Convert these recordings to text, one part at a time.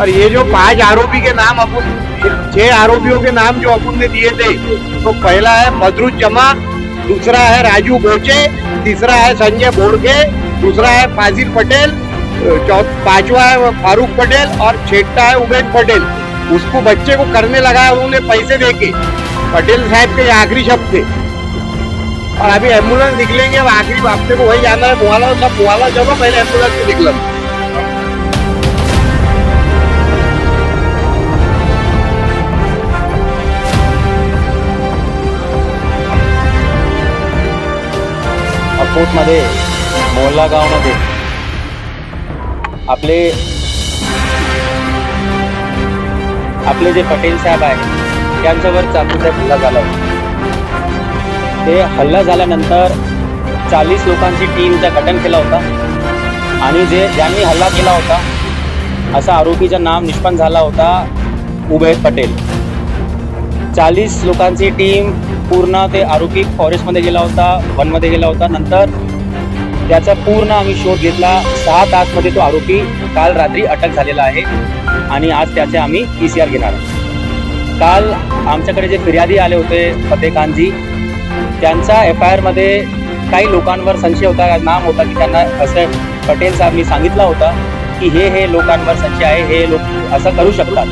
और ये जो पाँच आरोपी के नाम अपन छह आरोपियों के नाम जो अपन ने दिए थे तो पहला है मधुर जमा दूसरा है राजू गोचे, तीसरा है संजय बोड़के, दूसरा है फाजिल पटेल पांचवा है फारूक पटेल और छठा है उमेश पटेल। उसको बच्चे को करने लगा उन्होंने पैसे दे के पटेल साहब के आखिरी शब्द थे। और अभी एंबुलेंस निकलेंगे, अब आखिरी हफ़्ते को वही जाना है, मुआला, सब मुआला चलो पहले एंबुलेंस से निकलो अकोटमध्ये मोहल्ला आपले आपले जे पटेल साहेब आहे त्यांच्यावर चाकूचा हल्ला झाला होता. ते हल्ला झाल्यानंतर चाळीस लोकांची टीमचा गठन केला होता आणि जे ज्यांनी हल्ला केला होता असा आरोपीचं नाम निष्पन्न झाला होता उभय पटेल चाळीस लोकांची टीम पूर्ण ते आरोपी फॉरेस्टमध्ये गेला होता वनमध्ये गेला होता. नंतर त्याचा पूर्ण आम्ही शोध घेतला. सहा तासमध्ये तो आरोपी काल रात्री अटक झालेला आहे आणि आज त्याचे आम्ही पी सी आर घेणार आहोत. काल आमच्याकडे जे फिर्यादी आले होते फतेखानजी त्यांचा एफ आय आरमध्ये काही लोकांवर संशय होता. नाम होता की त्यांना असं पटेल साहेबनी सांगितलं होता की हे हे लोकांवर संशय आहे हे लोक असं करू शकतात.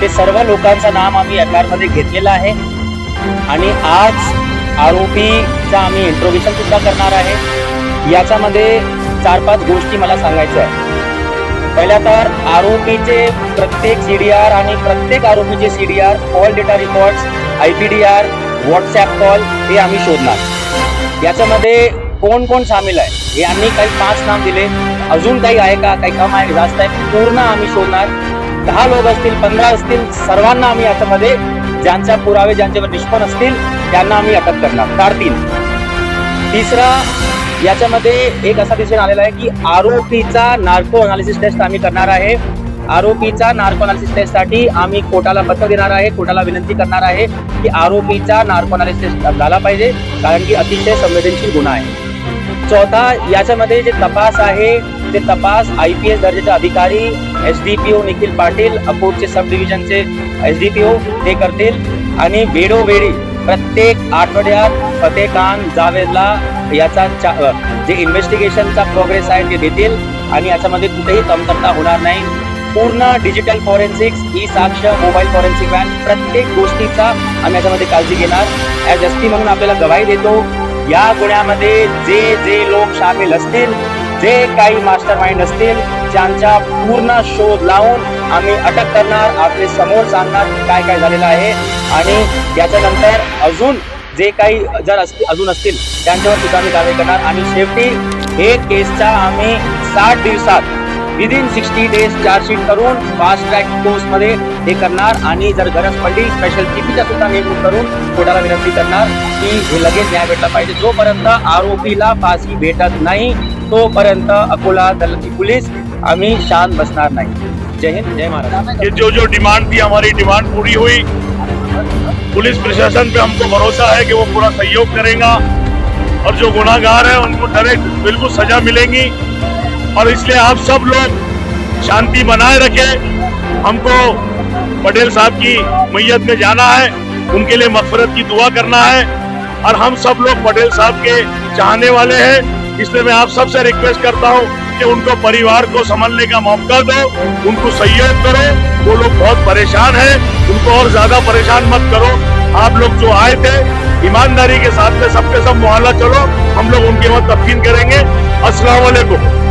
ते सर्व लोकांचं नाम आम्ही एफ आय आरमध्ये घेतलेलं आहे. आणि आज आरोपीचा आम्ही इंट्रोगेशन सुद्धा करणार आहे. याच्यामध्ये चार पाच गोष्टी मला सांगायच्या आहे पहिल्या तर आरोपीचे प्रत्येक सी डी आर आणि प्रत्येक आरोपीचे C D R call data records I P D R WhatsApp call हे आम्ही शोधणार. याच्यामध्ये कोण कोण सामील आहे? यांनी काही पाच नाम दिले. अजून काही आहे का? काही कम आहे? जास्त आहे? पूर्ण आम्ही शोधणार. दहा लोक असतील पंधरा असतील सर्वांना आम्ही याच्यामध्ये ज्यांच्या पुरावे ज्यांच्यावर निष्पन्न असतील त्यांना आम्ही अटक करणार. चार तीन. तिसरा याच्यामध्ये एक असा दिसून आलेला आहे की आरोपीचा नार्को अनालिसिस टेस्ट आम्ही करणार आहे. आरोपीचा नार्को अनालिसिस टेस्टसाठी आम्ही कोर्टाला पत्र देणार आहे कोर्टाला विनंती करणार आहे की आरोपीचा नार्को अनालिसिस झाला पाहिजे कारण की अतिशय संवेदनशील गुन्हा आहे. चौथा याच्यामध्ये जे तपास आहे ते तपास आय पी एस दर्जाचे अधिकारी S D P O Nikhil Patil अकोटचे sub डिव्हिजनचे एस डी पी ओ ते करतील. आणि वेळोवेळी प्रत्येक आठवड्यात फतेखान जावेदला याचा जे इन्व्हेस्टिगेशनचा प्रोग्रेस आहे ते देतील. आणि याच्यामध्ये कुठेही कमतरता होणार नाही. पूर्ण digital forensics e Sakshya mobile forensic van प्रत्येक गोष्टीचा आम्ही याच्यामध्ये काळजी घेणार. ॲज एस म्हणून आपल्याला गवाही देतो. या गुन्ह्यामध्ये जे जे लोक सामील असतील जे काही मास्टर माइंड असतील त्यांचा पूर्ण शोध लावून आम्ही अटक करणार आपले समोर सांगणार काय काय झालेलं आहे. आणि याच्यानंतर अजून जे काही जर असतील अजून असतील त्यांच्यावर सुद्धा आम्ही कारवाई करणार. आणि शेवटी हे केसचा आम्ही साठ दिवसात विदिन सिक्स्टी डेज चार्जशीट करून फास्ट ट्रॅक कोर्समध्ये हे करणार. आणि जर गरज पडली स्पेशल टीपीचा सुद्धा नेमणूक करून कोर्टाला विनंती करणार की हे लगेच न्याय भेटला पाहिजे. जोपर्यंत आरोपीला फाशी भेटत नाही तोपर्यंत अकोला दलची पुलिस आम्ही शांत बसणार नाही. जय हिंद, जय महाराष्ट्र. कि जो जो डिमांड थी, हमारी डिमांड पूरी हुई। पुलिस प्रशासन पे हमको भरोसा है कि वो पूरा सहयोग करेगा। और जो गुनागार है, उनको डायरेक्ट बिल्कुल सजा मिलेगी। और इसलिए आप सब लोग शांति बनाए रखें। हमको पटेल साहब की मैयत में जाना है। उनके लिए मफफरत की दुआ करना है। और हम सब लोग पटेल साहब के चाहने वाले हैं। इसलिए मैं आप सबसे रिक्वेस्ट करता हूँ कि उनको परिवार को संभालने का मौका दो, उनको सहयोग करो। वो लोग बहुत परेशान हैं, उनको और ज़्यादा परेशान मत करो। आप लोग जो आए थे, ईमानदारी के साथ में सबके सब मुहल्ला चलो, हम लोग उनके मत तफकीन करेंगे। अस्सलाम वालेकुम